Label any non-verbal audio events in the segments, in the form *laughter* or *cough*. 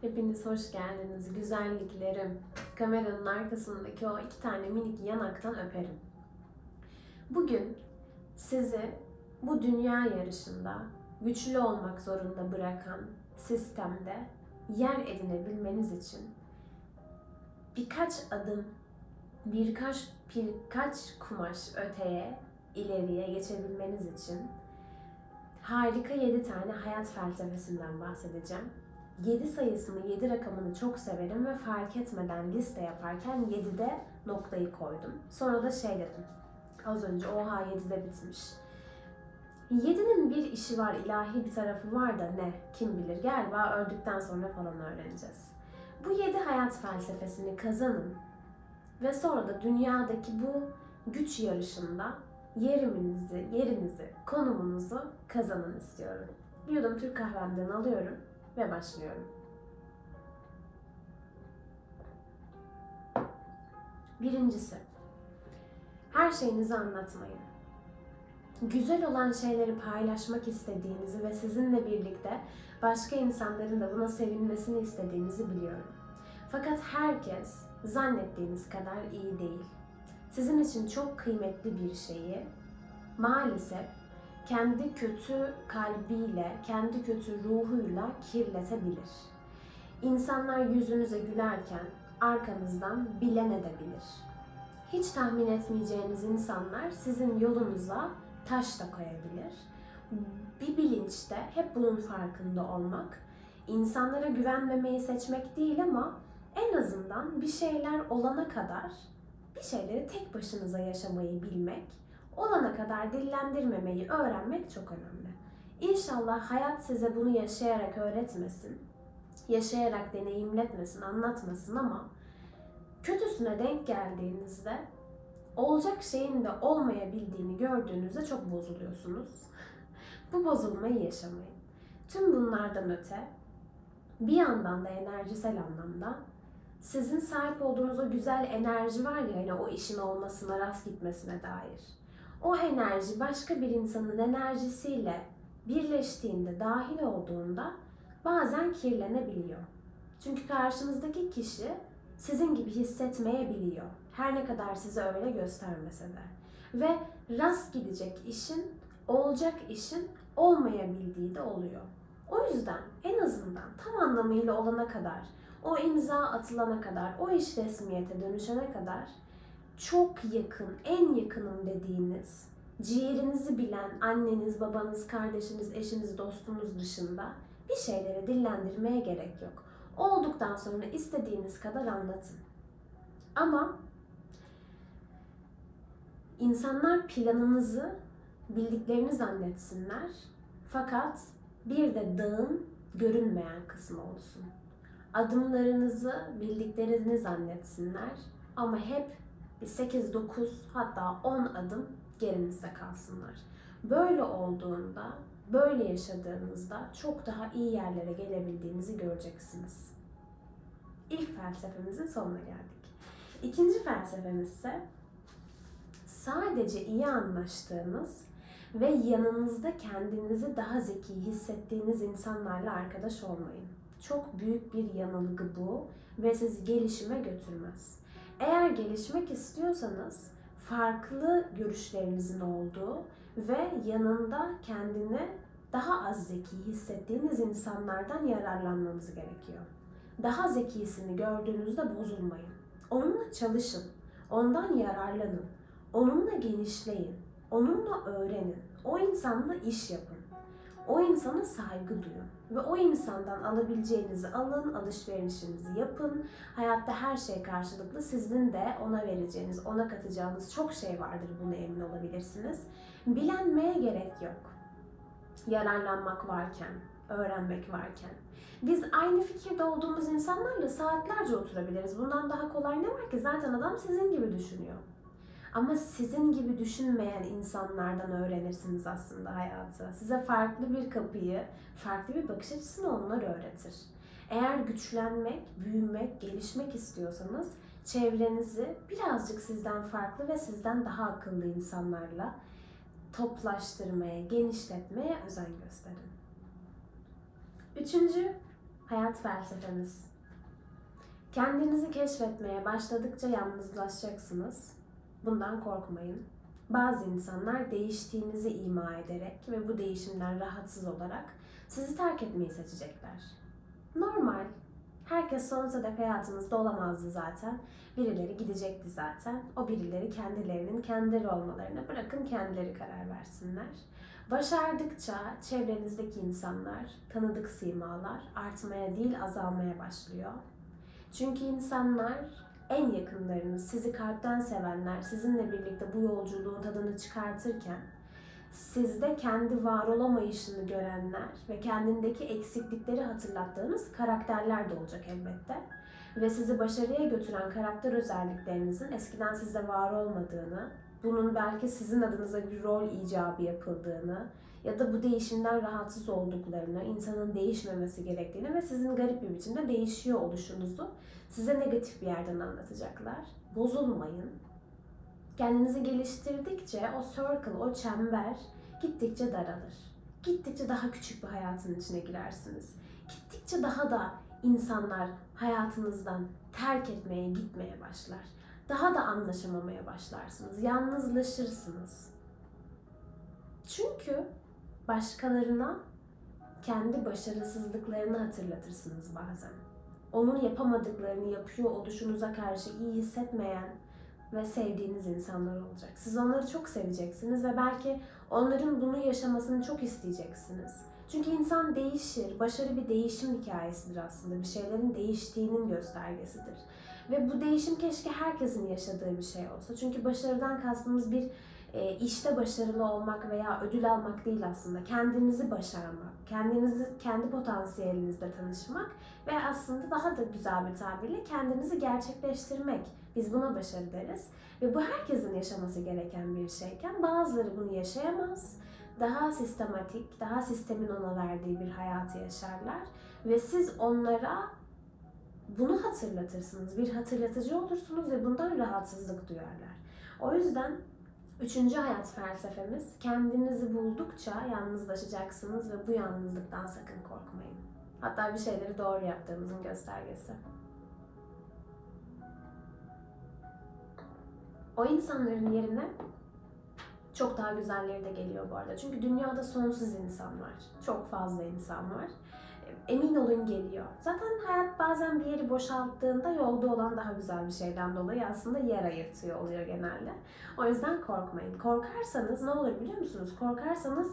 Hepiniz hoş geldiniz güzelliklerim. Kameranın arkasındaki o iki tane minik yanaktan öperim. Bugün sizi bu dünya yarışında güçlü olmak zorunda bırakan sistemde yer edinebilmeniz için birkaç adım, birkaç birkaç kumaş öteye, ileriye geçebilmeniz için harika 7 tane hayat felsefesinden bahsedeceğim. 7 sayısını, 7 rakamını çok severim ve fark etmeden liste yaparken 7'de noktayı koydum. Sonra da şey dedim. Az önce oha 7'de bitmiş. 7'nin bir işi var, ilahi bir tarafı var da ne? Kim bilir? Galiba öldükten sonra falan öğreneceğiz. Bu 7 hayat felsefesini kazanın ve sonra da dünyadaki bu güç yarışında yerimizi, yerinizi, konumunuzu kazanın istiyorum. Yudum Türk kahvemden alıyorum ve başlıyorum. Birincisi, her şeyinizi anlatmayın. Güzel olan şeyleri paylaşmak istediğinizi ve sizinle birlikte başka insanların da buna sevinmesini istediğinizi biliyorum. Fakat herkes zannettiğiniz kadar iyi değil. Sizin için çok kıymetli bir şeyi maalesef kendi kötü kalbiyle, kendi kötü ruhuyla kirletebilir. İnsanlar yüzünüze gülerken arkanızdan bilen edebilir. Hiç tahmin etmeyeceğiniz insanlar sizin yolunuza taş da koyabilir. Bir bilinçte hep bunun farkında olmak, insanlara güvenmemeyi seçmek değil ama en azından bir şeyler olana kadar bir şeyleri tek başınıza yaşamayı bilmek, olana kadar dillendirmemeyi öğrenmek çok önemli. İnşallah hayat size bunu yaşayarak öğretmesin, yaşayarak deneyimletmesin, anlatmasın ama kötüsüne denk geldiğinizde olacak şeyin de olmayabildiğini gördüğünüzde çok bozuluyorsunuz. Bu bozulmayı yaşamayın. Tüm bunlardan öte bir yandan da enerjisel anlamda sizin sahip olduğunuz o güzel enerji var ya hani o işin olmasına, rast gitmesine dair. O enerji başka bir insanın enerjisiyle birleştiğinde, dahil olduğunda bazen kirlenebiliyor. Çünkü karşınızdaki kişi sizin gibi hissetmeyebiliyor. Her ne kadar size öyle göstermese de. Ve rast gidecek işin, olacak işin olmayabildiği de oluyor. O yüzden en azından tam anlamıyla olana kadar, o imza atılana kadar, o iş resmiyete dönüşene kadar çok yakın, en yakınım dediğiniz, ciğerinizi bilen anneniz, babanız, kardeşiniz, eşiniz, dostunuz dışında bir şeyleri dillendirmeye gerek yok. Olduktan sonra istediğiniz kadar anlatın. Ama insanlar planınızı bildiklerini zannetsinler. Fakat bir de dağın görünmeyen kısmı olsun. Adımlarınızı bildiklerini zannetsinler ama hep bir 8-9 hatta 10 adım gerinizde kalsınlar. Böyle olduğunda, böyle yaşadığınızda çok daha iyi yerlere gelebildiğinizi göreceksiniz. İlk felsefemizin sonuna geldik. İkinci felsefemiz ise sadece iyi anlaştığınız ve yanınızda kendinizi daha zeki hissettiğiniz insanlarla arkadaş olmayın. Çok büyük bir yanılgı bu ve sizi gelişime götürmez. Eğer gelişmek istiyorsanız farklı görüşlerinizin olduğu ve yanında kendini daha az zeki hissettiğiniz insanlardan yararlanmanız gerekiyor. Daha zekisini gördüğünüzde bozulmayın. Onunla çalışın. Ondan yararlanın. Onunla genişleyin. Onunla öğrenin. O insanla iş yapın. O insana saygı duyun. Ve o insandan alabileceğinizi alın, alışverişinizi yapın. Hayatta her şey karşılıklı. Sizin de ona vereceğiniz, ona katacağınız çok şey vardır. Buna emin olabilirsiniz. Bilenmeye gerek yok. Yararlanmak varken, öğrenmek varken. Biz aynı fikirde olduğumuz insanlarla saatlerce oturabiliriz. Bundan daha kolay ne var ki? Zaten adam sizin gibi düşünüyor. Ama sizin gibi düşünmeyen insanlardan öğrenirsiniz aslında hayatı. Size farklı bir kapıyı, farklı bir bakış açısını onlar öğretir. Eğer güçlenmek, büyümek, gelişmek istiyorsanız çevrenizi birazcık sizden farklı ve sizden daha akıllı insanlarla toplaştırmaya, genişletmeye özen gösterin. Üçüncü hayat felsefemiz. Kendinizi keşfetmeye başladıkça yalnızlaşacaksınız. Bundan korkmayın. Bazı insanlar değiştiğinizi ima ederek ve bu değişimden rahatsız olarak sizi terk etmeyi seçecekler. Normal. Herkes sonsuza dek hayatınızda olamazdı zaten. Birileri gidecekti zaten. O birileri kendilerinin kendileri olmalarına bırakın kendileri karar versinler. Başardıkça çevrenizdeki insanlar, tanıdık simalar artmaya değil azalmaya başlıyor. Çünkü insanlar en yakınlarınız, sizi kalpten sevenler, sizinle birlikte bu yolculuğun tadını çıkartırken sizde kendi var olamayışını görenler ve kendindeki eksiklikleri hatırlattığınız karakterler de olacak elbette. Ve sizi başarıya götüren karakter özelliklerinizin eskiden sizde var olmadığını, bunun belki sizin adınıza bir rol icabı yapıldığını ya da bu değişimden rahatsız olduklarını, insanın değişmemesi gerektiğini ve sizin garip bir biçimde değişiyor oluşunuzu size negatif bir yerden anlatacaklar. Bozulmayın. Kendinizi geliştirdikçe o circle, o çember gittikçe daralır. Gittikçe daha küçük bir hayatın içine girersiniz. Gittikçe daha da insanlar hayatınızdan terk etmeye, gitmeye başlar. Daha da anlaşamamaya başlarsınız. Yalnızlaşırsınız. Çünkü başkalarına kendi başarısızlıklarını hatırlatırsınız bazen. Onun yapamadıklarını yapıyor oluşunuza karşı iyi hissetmeyen ve sevdiğiniz insanlar olacak. Siz onları çok seveceksiniz ve belki onların bunu yaşamasını çok isteyeceksiniz. Çünkü insan değişir. Başarı bir değişim hikayesidir aslında. Bir şeylerin değiştiğinin göstergesidir. Ve bu değişim keşke herkesin yaşadığı bir şey olsa. Çünkü başarıdan kastımız bir e, işte başarılı olmak veya ödül almak değil aslında. Kendinizi başarmak, kendinizi kendi potansiyelinizle tanışmak ve aslında daha da güzel bir tabirle kendinizi gerçekleştirmek. Biz buna başarı deriz. Ve bu herkesin yaşaması gereken bir şeyken bazıları bunu yaşayamaz. Daha sistematik, daha sistemin ona verdiği bir hayatı yaşarlar. Ve siz onlara bunu hatırlatırsınız. Bir hatırlatıcı olursunuz ve bundan rahatsızlık duyarlar. O yüzden Üçüncü hayat felsefemiz, kendinizi buldukça yalnızlaşacaksınız ve bu yalnızlıktan sakın korkmayın. Hatta bir şeyleri doğru yaptığınızın göstergesi. O insanların yerine çok daha güzelleri de geliyor bu arada. Çünkü dünyada sonsuz insan var. Çok fazla insan var. Emin olun geliyor. Zaten hayat bazen bir yeri boşalttığında yolda olan daha güzel bir şeyden dolayı aslında yer ayırtıyor oluyor genelde. O yüzden korkmayın. Korkarsanız ne olur biliyor musunuz? Korkarsanız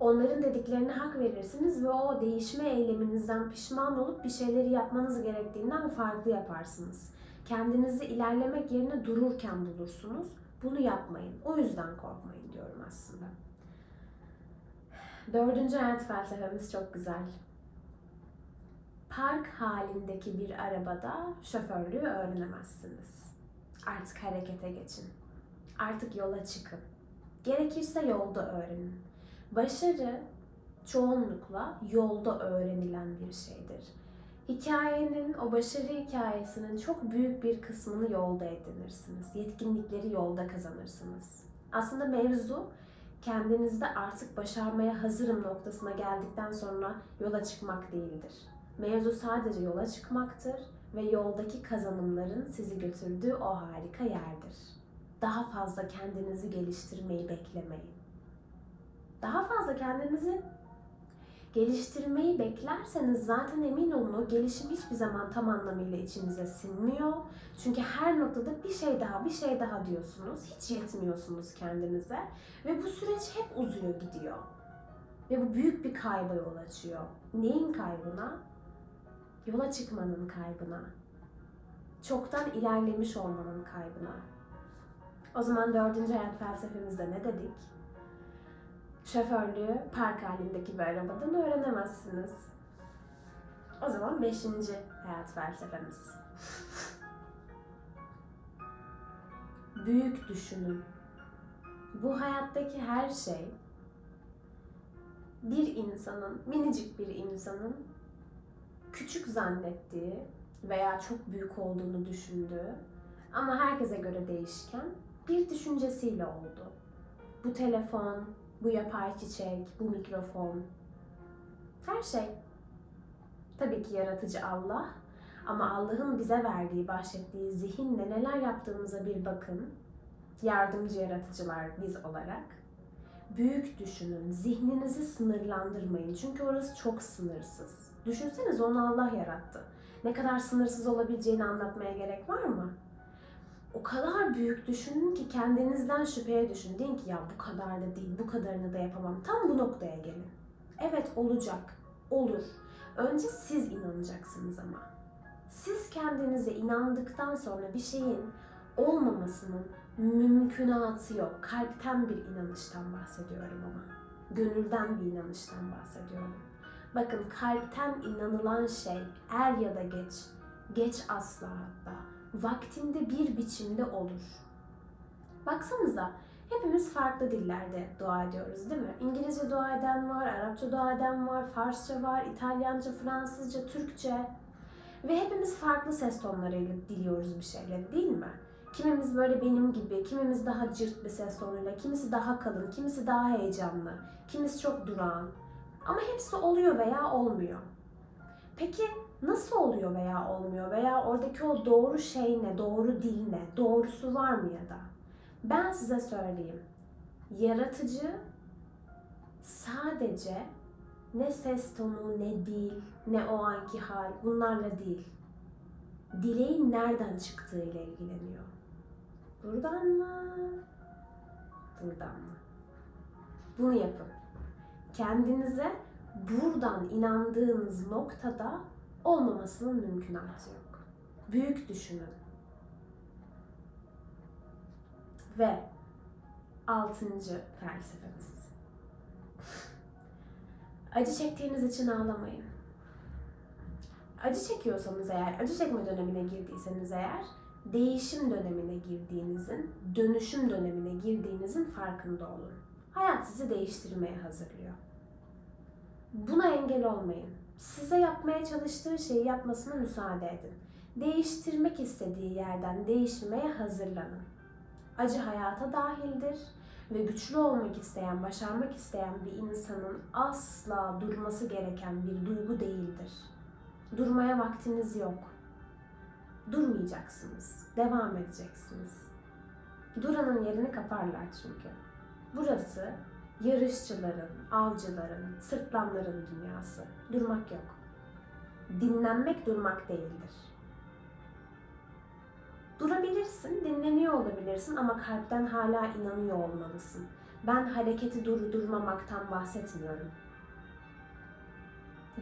onların dediklerine hak verirsiniz ve o değişme eyleminizden pişman olup bir şeyleri yapmanız gerektiğinden farklı yaparsınız. Kendinizi ilerlemek yerine dururken bulursunuz. Bunu yapmayın. O yüzden korkmayın diyorum aslında. Dördüncü hayat felsefemiz çok güzel. Park halindeki bir arabada şoförlüğü öğrenemezsiniz. Artık harekete geçin. Artık yola çıkın. Gerekirse yolda öğrenin. Başarı çoğunlukla yolda öğrenilen bir şeydir. Hikayenin, o başarı hikayesinin çok büyük bir kısmını yolda edinirsiniz. Yetkinlikleri yolda kazanırsınız. Aslında mevzu kendinizde artık başarmaya hazırım noktasına geldikten sonra yola çıkmak değildir. Mevzu sadece yola çıkmaktır ve yoldaki kazanımların sizi götürdüğü o harika yerdir. Daha fazla kendinizi geliştirmeyi beklemeyin. Daha fazla kendinizi geliştirmeyi beklerseniz zaten emin olun o gelişim hiçbir zaman tam anlamıyla içinize sinmiyor. Çünkü her noktada bir şey daha, bir şey daha diyorsunuz. Hiç yetmiyorsunuz kendinize. Ve bu süreç hep uzuyor gidiyor. Ve bu büyük bir kayba yol açıyor. Neyin kaybına? Yola çıkmanın kaybına. Çoktan ilerlemiş olmanın kaybına. O zaman dördüncü hayat felsefemizde ne dedik? Şoförlüğü park halindeki bir arabadan öğrenemezsiniz. O zaman beşinci hayat felsefemiz. Büyük düşünün. Bu hayattaki her şey bir insanın, minicik bir insanın küçük zannettiği veya çok büyük olduğunu düşündüğü ama herkese göre değişken bir düşüncesiyle oldu. Bu telefon, bu yapay çiçek, bu mikrofon, her şey. Tabii ki yaratıcı Allah. Ama Allah'ın bize verdiği, bahşettiği zihinle neler yaptığımıza bir bakın. Yardımcı yaratıcılar biz olarak. Büyük düşünün, zihninizi sınırlandırmayın. Çünkü orası çok sınırsız. Düşünseniz onu Allah yarattı. Ne kadar sınırsız olabileceğini anlatmaya gerek var mı? O kadar büyük düşünün ki kendinizden şüpheye düşün. Deyin ki ya bu kadar da değil, bu kadarını da yapamam. Tam bu noktaya gelin. Evet olacak, olur. Önce siz inanacaksınız ama. Siz kendinize inandıktan sonra bir şeyin olmamasının mümkünatı yok. Kalpten bir inanıştan bahsediyorum ama. Gönülden bir inanıştan bahsediyorum. Bakın kalpten inanılan şey er ya da geç, geç asla hatta, vaktinde bir biçimde olur. Baksanıza hepimiz farklı dillerde dua ediyoruz değil mi? İngilizce dua eden var, Arapça dua eden var, Farsça var, İtalyanca, Fransızca, Türkçe. Ve hepimiz farklı ses tonlarıyla diliyoruz bir şeyleri değil mi? Kimimiz böyle benim gibi, kimimiz daha cırt bir ses tonuyla, kimisi daha kalın, kimisi daha heyecanlı, kimisi çok durağan. Ama hepsi oluyor veya olmuyor. Peki nasıl oluyor veya olmuyor veya oradaki o doğru şey ne, doğru dil ne, doğrusu var mı ya da? Ben size söyleyeyim. Yaratıcı sadece ne ses tonu, ne dil, ne o anki hal bunlarla değil. Dileğin nereden çıktığıyla ilgileniyor. Buradan mı? Buradan mı? Bunu yapın. Kendinize buradan inandığınız noktada olmamasının mümkünatı yok. Büyük düşünün. Ve altıncı felsefemiz. Acı çektiğiniz için ağlamayın. Acı çekiyorsanız eğer, acı çekme dönemine girdiyseniz eğer, değişim dönemine girdiğinizin, dönüşüm dönemine girdiğinizin farkında olun. Hayat sizi değiştirmeye hazırlıyor. Engel olmayın. Size yapmaya çalıştığı şeyi yapmasına müsaade edin. Değiştirmek istediği yerden değişmeye hazırlanın. Acı hayata dahildir ve güçlü olmak isteyen, başarmak isteyen bir insanın asla durması gereken bir duygu değildir. Durmaya vaktiniz yok. Durmayacaksınız. Devam edeceksiniz. Duranın yerini kaparlar çünkü. Burası yarışçıların, avcıların, sırtlanların dünyası. Durmak yok. Dinlenmek durmak değildir. Durabilirsin, dinleniyor olabilirsin ama kalpten hala inanıyor olmalısın. Ben hareketi durdurmamaktan bahsetmiyorum.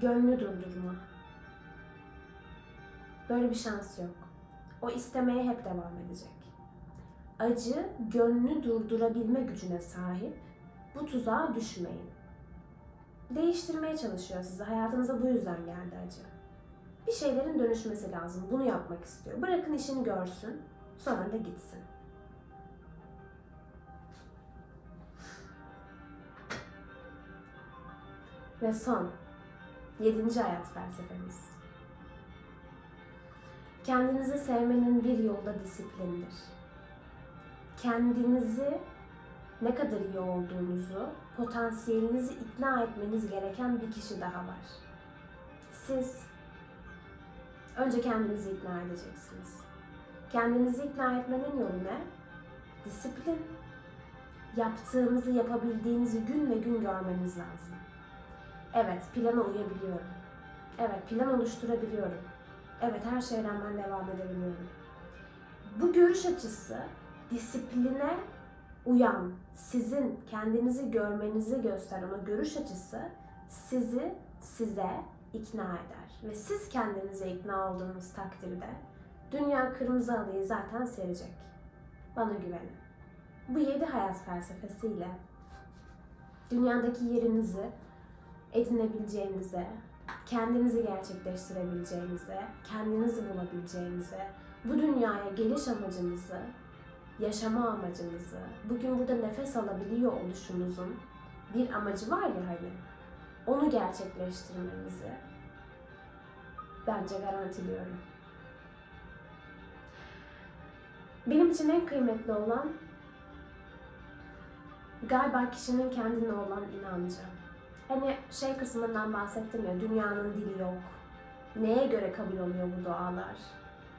Gönlü durdurma. Böyle bir şans yok. O istemeye hep devam edecek. Acı, gönlü durdurabilme gücüne sahip. Bu tuzağa düşmeyin. Değiştirmeye çalışıyor sizi. Hayatınıza bu yüzden geldi acı. Bir şeylerin dönüşmesi lazım. Bunu yapmak istiyor. Bırakın işini görsün. Sonra da gitsin. Ve son, yedinci hayat felsefemiz. Kendinizi sevmenin bir yolda disiplindir. Kendinizi ne kadar iyi olduğunuzu, potansiyelinizi ikna etmeniz gereken bir kişi daha var. Siz önce kendinizi ikna edeceksiniz. Kendinizi ikna etmenin yolu ne? Disiplin. Yaptığınızı, yapabildiğinizi gün ve gün görmeniz lazım. Evet, plana uyabiliyorum. Evet, plan oluşturabiliyorum. Evet, her şeye rağmen devam edebiliyorum. Bu görüş açısı disipline uyan, sizin kendinizi görmenizi gösteren o görüş açısı sizi size ikna eder. Ve siz kendinize ikna olduğunuz takdirde dünya kırmızı halıyı zaten serecek. Bana güvenin. Bu yedi hayat felsefesiyle dünyadaki yerinizi edinebileceğinize, kendinizi gerçekleştirebileceğinize, kendinizi bulabileceğinize, bu dünyaya geliş amacınızı, yaşama amacınızı, bugün burada nefes alabiliyor oluşunuzun bir amacı var ya hani, onu gerçekleştirmenizi bence garantiliyorum. Benim için en kıymetli olan galiba kişinin kendine olan inancı. Hani şey kısmından bahsettim ya, dünyanın dili yok, Neye göre kabul oluyor bu dualar?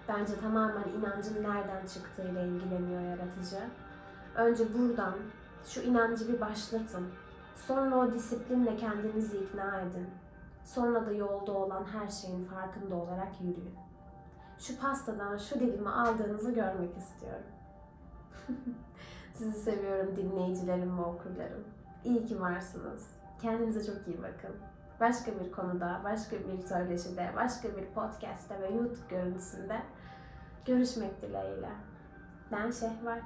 Bence tamamen inancın nereden çıktığıyla ilgileniyor yaratıcı. Önce buradan şu inancı bir başlatın. Sonra o disiplinle kendinizi ikna edin. Sonra da yolda olan her şeyin farkında olarak yürüyün. Şu pastadan şu dilimi aldığınızı görmek istiyorum. *laughs* Sizi seviyorum dinleyicilerim ve okurlarım. İyi ki varsınız. Kendinize çok iyi bakın. Başka bir konuda, başka bir söyleşide, başka bir podcast'te ve YouTube görüntüsünde görüşmek dileğiyle. Ben Şehvar.